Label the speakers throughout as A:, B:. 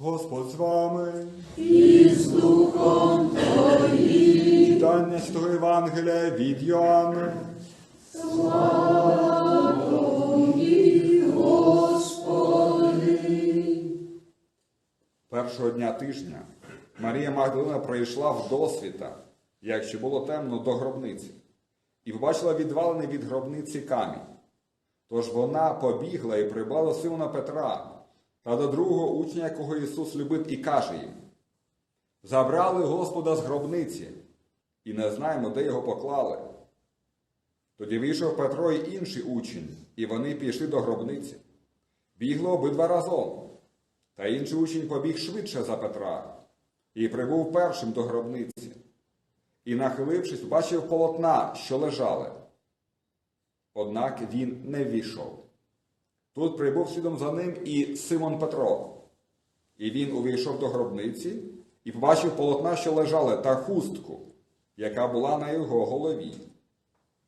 A: Господь з вами. І з Духом Твоїм. Читання Святого Євангелія від Йоанна. Першого дня тижня Марія Магдалина прийшла в досвіта, як ще було темно, до гробниці, і побачила відвалений від гробниці камінь. Тож вона побігла і прибала до Симона Петра та до другого учня, якого Ісус любив, і каже їм: Забрали Господа з гробниці, і не знаємо, де його поклали. Тоді вийшов Петро і інший учень, і вони пішли до гробниці. Бігли обидва разом. Та інший учень побіг швидше за Петра і прибув першим до гробниці. І, нахилившись, бачив полотна, що лежали. Однак він не ввійшов. Тут прибув слідом за ним і Симон Петро. І він увійшов до гробниці і побачив полотна, що лежали, та хустку, яка була на його голові.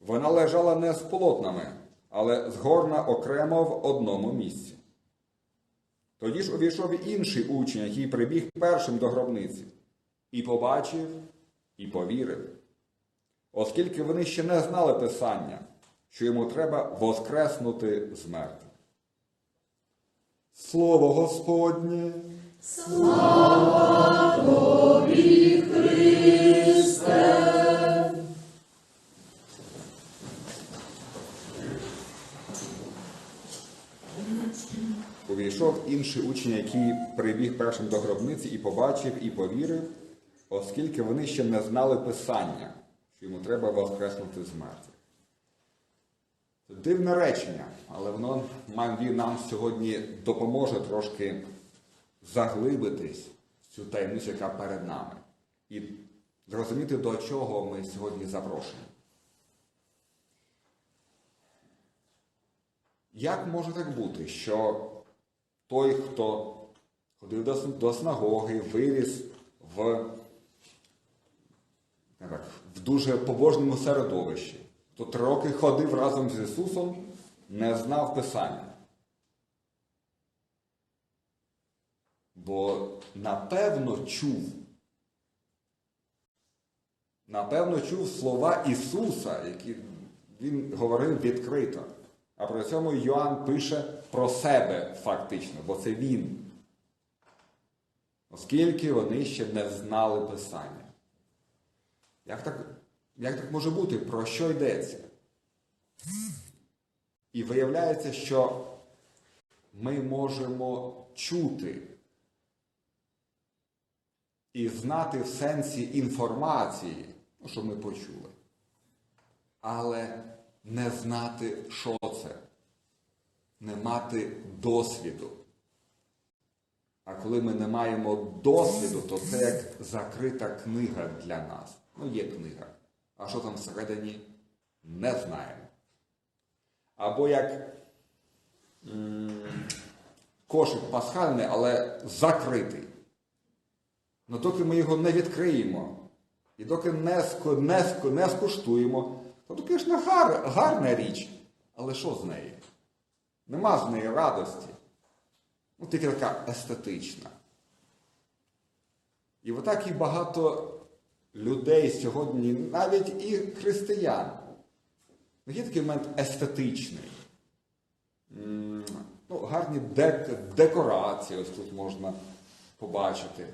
A: Вона лежала не з полотнами, але згорна окремо в одному місці. Тоді ж увійшов інший учень, який прибіг першим до гробниці, і побачив, і повірив, оскільки вони ще не знали Писання, що йому треба воскреснути з мертвих. Слово Господнє! Увійшов інший учень, який прибіг першим до гробниці і побачив, і повірив, оскільки вони ще не знали Писання, що йому треба воскреснути з мертвих. Дивне речення, але воно мабуть, нам сьогодні допоможе трошки заглибитись в цю таємницю, яка перед нами, і зрозуміти, до чого ми сьогодні запрошені. Як може так бути, що той, хто ходив до синагоги, виріс в, так, в дуже побожному середовищі, то три роки ходив разом з Ісусом, не знав Писання? Бо напевно чув, напевно чув слова Ісуса, які Він говорив відкрито. А при цьому Йоанн пише про себе фактично, бо це він. Оскільки вони ще не знали Писання. Як так, як так може бути? Про що йдеться? І виявляється, що ми можемо чути і знати в сенсі інформації, ну, що ми почули, але не знати, що це, не мати досвіду. А коли ми не маємо досвіду, то це як закрита книга для нас. Ну, є книга. А що там всередині, не знаємо. Або як кошик пасхальний, але закритий. Ну доки ми його не відкриємо, і доки не, не, не скуштуємо, то, то звісно, гар, гарна річ. Але що з неї? Нема з неї радості. Ну, тільки така естетична. І отак і багато людей сьогодні, навіть і християн, є такий момент естетичний. Ну, Гарні дек декорації, ось тут можна побачити.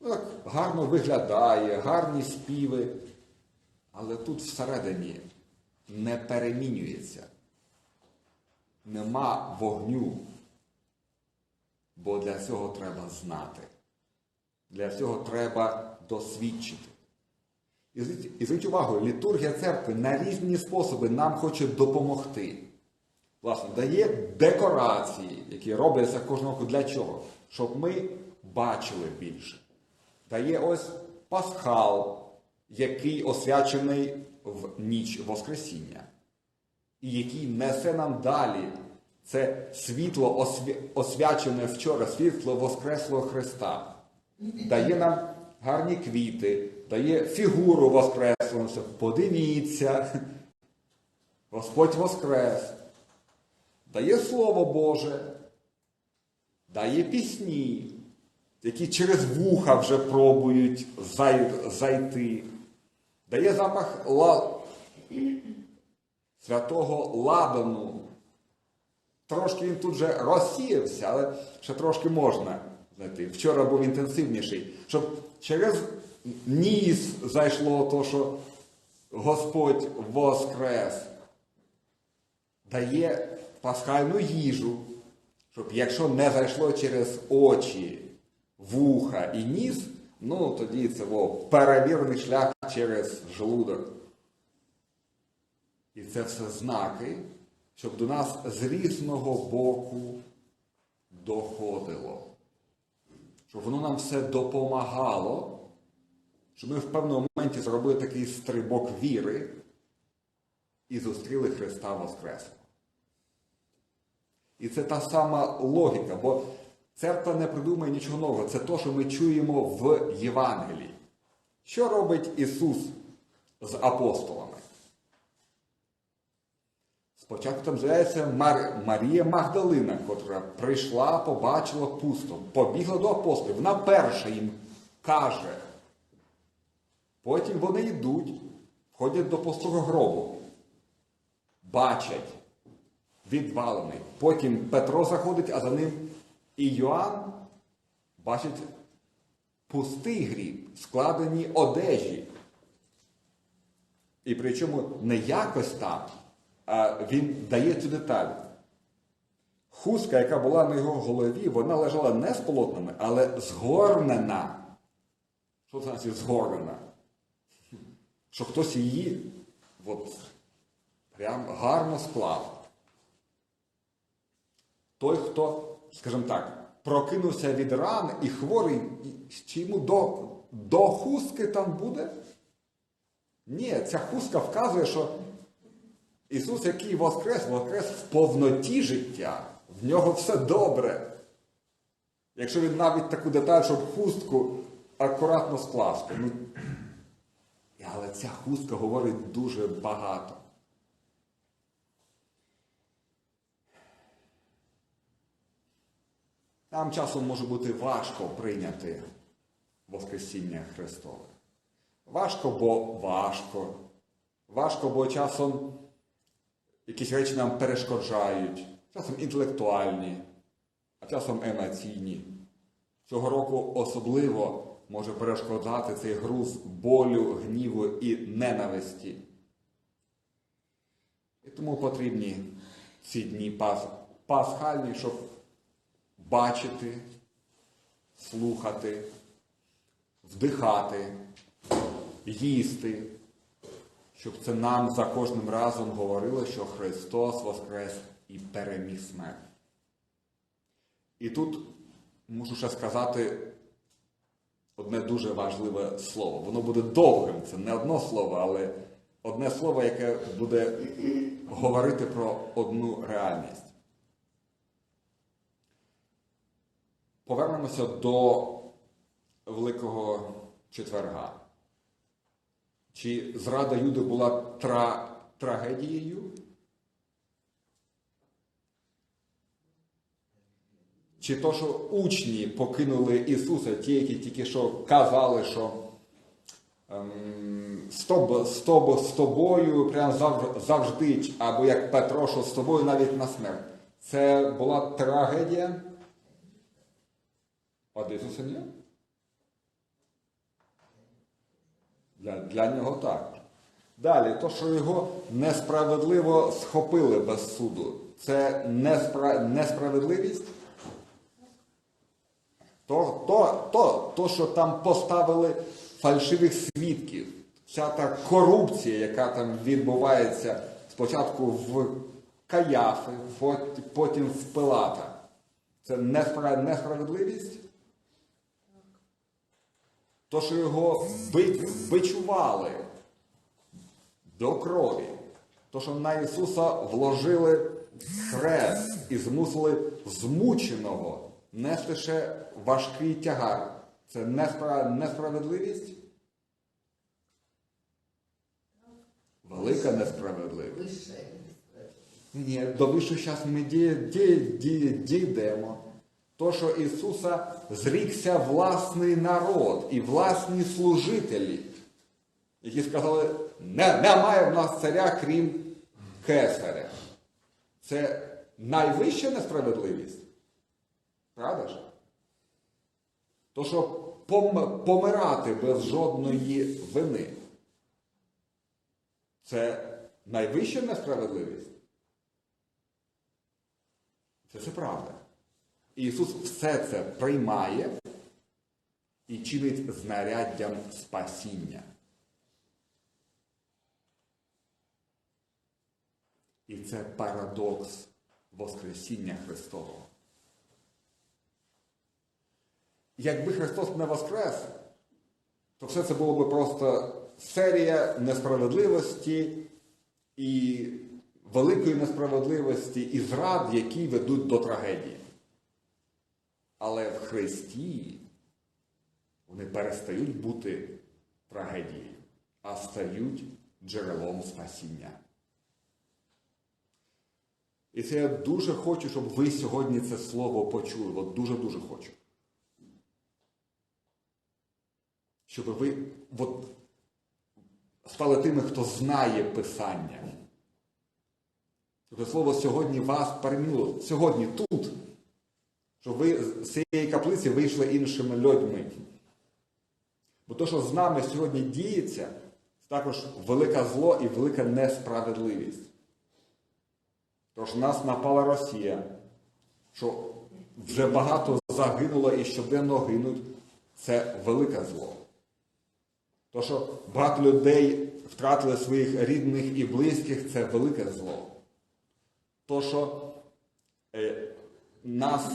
A: Ну, так гарно виглядає, гарні співи. Але тут всередині не перемінюється. Нема вогню. Бо для цього треба знати. Для цього треба досвідчити. І зверніть увагу, літургія церкви на різні способи нам хоче допомогти. Власне, дає декорації, які робляться кожного року для чого? Щоб ми бачили більше. Дає ось пасхал, який освячений в ніч Воскресіння, і який несе нам далі це світло освячене вчора, світло Воскреслого Христа, дає нам гарні квіти, дає фігуру Воскреслого. Подивіться, Господь Воскрес, дає Слово Боже, дає пісні, які через вуха вже пробують зайти. Дає запах ла... святого ладану. Трошки він тут же розсіявся, але ще трошки можна знайти. Вчора був інтенсивніший, щоб через ніс зайшло то, що Господь воскрес. Дає пасхальну їжу, щоб якщо не зайшло через очі, вуха і ніс, ну тоді це о, перевірений шлях через желудок. І це все знаки, щоб до нас з різного боку доходило. Щоб воно нам все допомагало, щоб ми в певному моменті зробили такий стрибок віри і зустріли Христа Воскреслого. І це та сама логіка, бо церква не придумує нічого нового. Це те, що ми чуємо в Євангелії. Що робить Ісус з апостолами? Спочатку там з'являється Мар... Марія Магдалина, котра прийшла, побачила пусто, побігла до апостолів. Вона перша їм каже. Потім вони йдуть, входять до пустого гробу, бачать відвалений. Потім Петро заходить, а за ним і Йоанн бачить пустий гріб, складені одежі. І причому не якось там, він дає цю деталь. Хустка, яка була на його голові, вона лежала не з полотнами, але згорнена. Що це значить згорнена? Що хтось її от, прям гарно склав. Той, хто, скажімо так, прокинувся від ран і хворий, і чи йому до, до хустки там буде? Ні, ця хустка вказує, що Ісус, який воскрес, воскрес в повноті життя, в нього все добре. Якщо він навіть таку деталь, щоб хустку акуратно скласти. Ну, але ця хустка говорить дуже багато. Нам часом може бути важко прийняти Воскресіння Христове. Важко, бо важко. Важко, бо часом якісь речі нам перешкоджають, часом інтелектуальні, а часом емоційні. Цього року особливо може перешкоджати цей груз болю, гніву і ненависті. І тому потрібні ці дні пас, пасхальні, щоб бачити, слухати, вдихати, їсти, щоб це нам за кожним разом говорило, що Христос Воскрес і переміг смерть. І тут мушу ще сказати одне дуже важливе слово. Воно буде довгим, це не одно слово, але одне слово, яке буде говорити про одну реальність. Повернемося до Великого четверга. Чи зрада Юди була тра... трагедією? Чи то, що учні покинули Ісуса, ті, які тільки що казали, що ем, з, тоб, з, тоб, з тобою прям завжди, або як Петро, що з тобою навіть на смерть. Це була трагедія? А Ісуса ні? Для, для нього так. Далі, то, що його несправедливо схопили без суду, це неспра... несправедливість? То, то, то, то, що там поставили фальшивих свідків, вся та корупція, яка там відбувається спочатку в Каяфи, потім в Пилата, це неспра... несправедливість? То, що його бичували до крові, то, що на Ісуса вложили хрест і змусили змученого нести ще важкий тягар. Це несправедливість? Велика несправедливість. Ні, до вищого зараз ми дійдемо. То, що Ісуса зрікся власний народ і власні служителі, які сказали, не, немає в нас царя, крім кесаря. Це найвища несправедливість. Правда ж? То, що помирати без жодної вини. Це найвища несправедливість. Це все правда. Ісус все це приймає і чинить знаряддям спасіння. І це парадокс Воскресіння Христового. Якби Христос не воскрес, то все це було б просто серія несправедливості і великої несправедливості і зрад, які ведуть до трагедії. Але в Христі вони перестають бути трагедією, а стають джерелом спасіння. І це я дуже хочу, щоб ви сьогодні це слово почули. От дуже-дуже хочу. Щоб ви от, стали тими, хто знає Писання. Це слово сьогодні вас перемінило. Сьогодні тут. Щоб ви з цієї каплиці вийшли іншими людьми. Бо то, що з нами сьогодні діється, це також велике зло і велика несправедливість. Тож нас напала Росія, що вже багато загинуло і щоденно гинуть, це велике зло. То, що багато людей втратили своїх рідних і близьких, це велике зло. То, що е, нас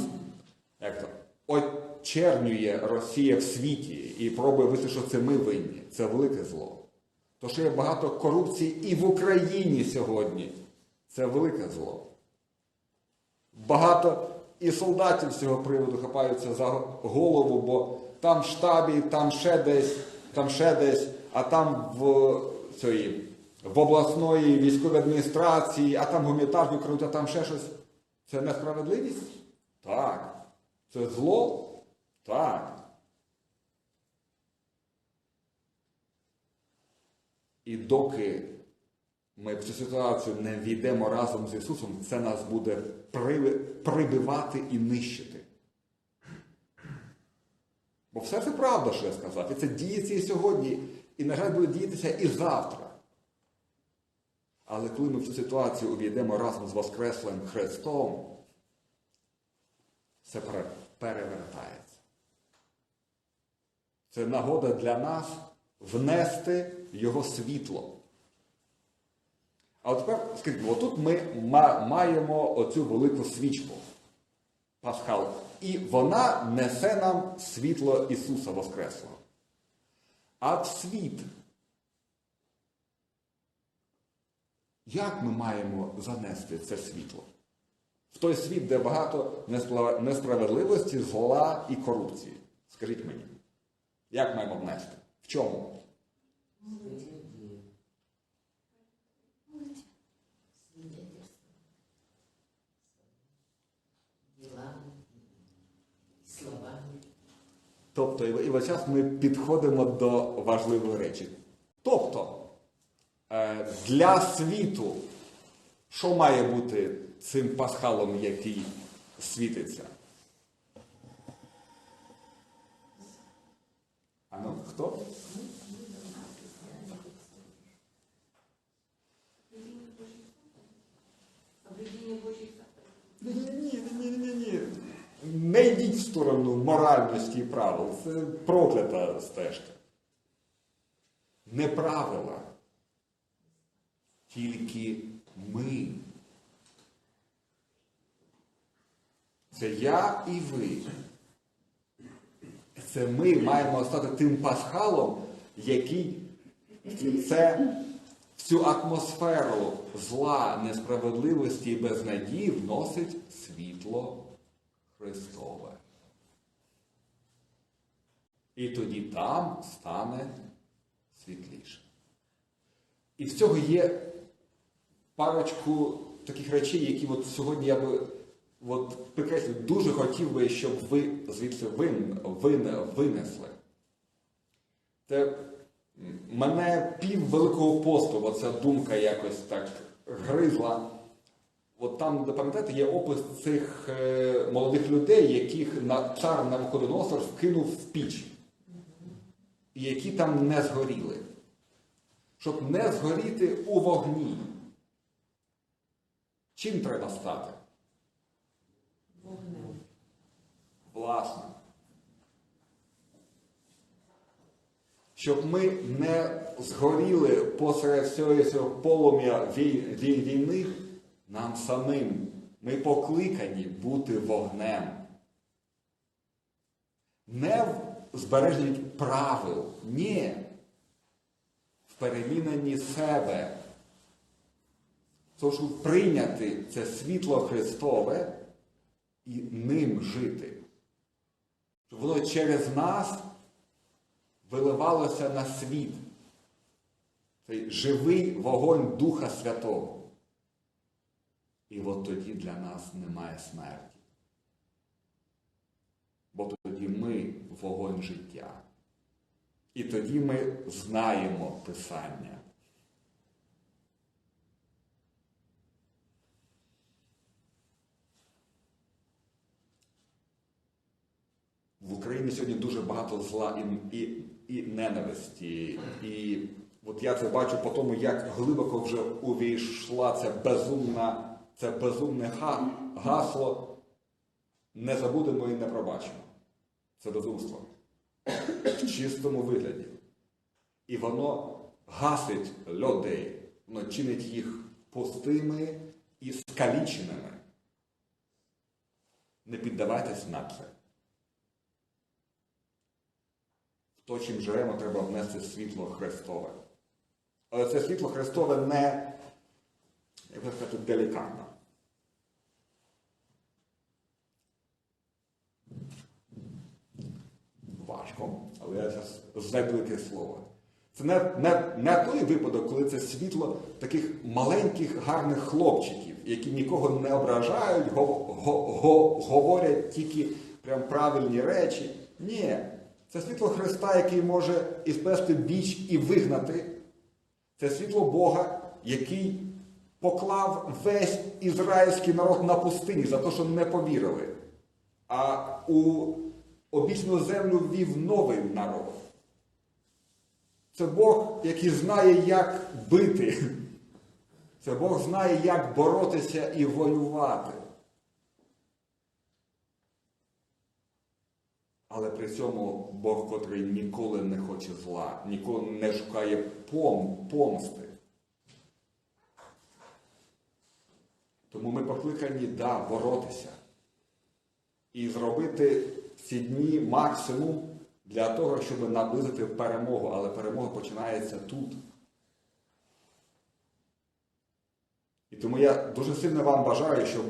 A: очернює Росія в світі і пробує висити, що це ми винні, це велике зло. То, що є багато корупції і в Україні сьогодні, це велике зло. Багато і солдатів з цього приводу хапаються за голову, бо там в штабі, там ще десь, там ще десь, а там в цієї, в обласної військовій адміністрації, а там гуманітарні керують, а там ще щось. Це несправедливість? Так. Це зло? Так. І доки ми в цю ситуацію не війдемо разом з Ісусом, це нас буде прибивати і нищити. Бо все це правда, що я сказав. І це діється і сьогодні, і, на жаль, буде діятися і завтра. Але коли ми в цю ситуацію увійдемо разом з Воскреслим Христом, все пере- перевертається. Це нагода для нас внести Його світло. А от тепер, скажіть, отут ми маємо оцю велику свічку Пасхал. І вона несе нам світло Ісуса Воскреслого. А в світ. Як ми маємо занести це світло? В той світ, де багато несправедливості, зла і корупції. Скажіть мені, як маємо внести? В чому? Тобто, і і весь час ми підходимо до важливої речі. Тобто, е, для світу, що має бути цим пасхалом, який світиться? А ну, хто? Ні, ні, ні, ні, ні. Не йдіть в сторону моральності і правил. Це проклята стежка. Не правила. Тільки ми. Це я і ви. Це ми маємо стати тим пасхалом, який це цю атмосферу зла, несправедливості і безнадії вносить світло Христове. І тоді там стане світліше. І в цього є парочку таких речей, які от сьогодні я би от підкреслю, дуже хотів би, щоб ви звідси вин, вин, винесли. Це мене пів Великого посту, оця думка якось так гризла. От там, де пам'ятаєте, є опис цих е, молодих людей, яких на цар Навуходоносор вкинув в піч, і які там не згоріли. Щоб не згоріти у вогні. Чим треба стати?
B: Вогнем.
A: Власне. Щоб ми не згоріли посеред цього полум'я вій- вій- війни, нам самим ми покликані бути вогнем. Не в збереженні правил, ні. В переміненні себе. Тож прийняти це світло Христове і ним жити. Щоб воно через нас виливалося на світ. Цей живий вогонь Духа Святого. І от тоді для нас немає смерті. Бо тоді ми вогонь життя. І тоді ми знаємо Писання. В Україні сьогодні дуже багато зла і, і, і ненависті. І от я це бачу по тому, як глибоко вже увійшла ця безумна, це безумне га- гасло. Не забудемо і не пробачимо. Це безумство. В чистому вигляді. І воно гасить людей, воно чинить їх пустими і скаліченими. Не піддавайтесь на це. В то, чим живемо, треба внести світло Христове. Але це світло Христове не, як би сказати, делікатно. Важко, але я зараз знайду яке слово. Це не, не, не той випадок, коли це світло таких маленьких гарних хлопчиків, які нікого не ображають, го, го, го, говорять тільки прям правильні речі. Ні, це світло Христа, який може і біч і вигнати. Це світло Бога, який поклав весь ізраїльський народ на пустині за те, що не повірили. А у обічну землю ввів новий народ. Це Бог, який знає, як бити. Це Бог знає, як боротися і воювати. Але при цьому Бог, котрий ніколи не хоче зла, ніколи не шукає пом, помсти. Тому ми покликані, да, боротися. І зробити ці дні максимум для того, щоб наблизити перемогу. Але перемога починається тут. І тому я дуже сильно вам бажаю, щоб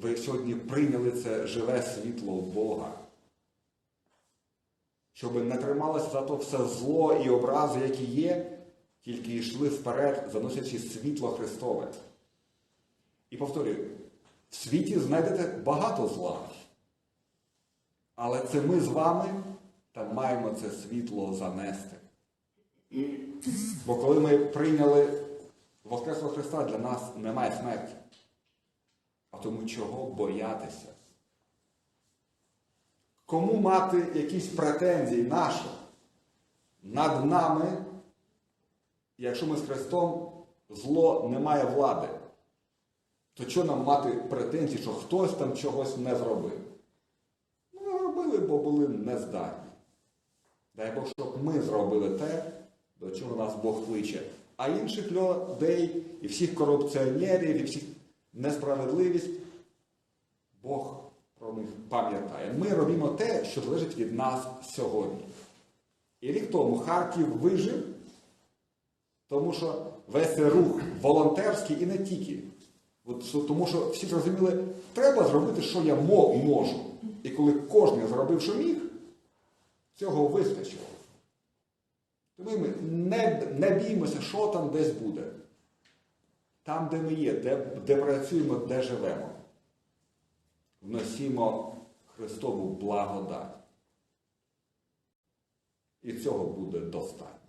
A: ви сьогодні прийняли це живе світло Бога. Щоб не трималося за то все зло і образи, які є, тільки йшли вперед, заносячи світло Христове. І повторюю, в світі знайдете багато зла. Але це ми з вами там маємо це світло занести. Бо коли ми прийняли Воскреслого Христа, для нас немає смерті. А тому чого боятися? Кому мати якісь претензії наші над нами, якщо ми з Христом зло не має влади? То що нам мати претензії, що хтось там чогось не зробив? Ну, робили, бо були нездатні. Дай Бог, щоб ми зробили те, до чого нас Бог кличе. А інших людей, і всіх корупціонерів, і всіх несправедливість, Бог про них пам'ятає. Ми робимо те, що залежить від нас сьогодні. І рік тому Харків вижив, тому що весь рух волонтерський і не тільки. От, тому що всі зрозуміли, треба зробити, що я можу. І коли кожен зробив, що міг, цього вистачило. Тому ми не, не біймося, що там десь буде. Там, де ми є, де, де працюємо, де живемо. Вносімо Христову благодать. І цього буде достатньо.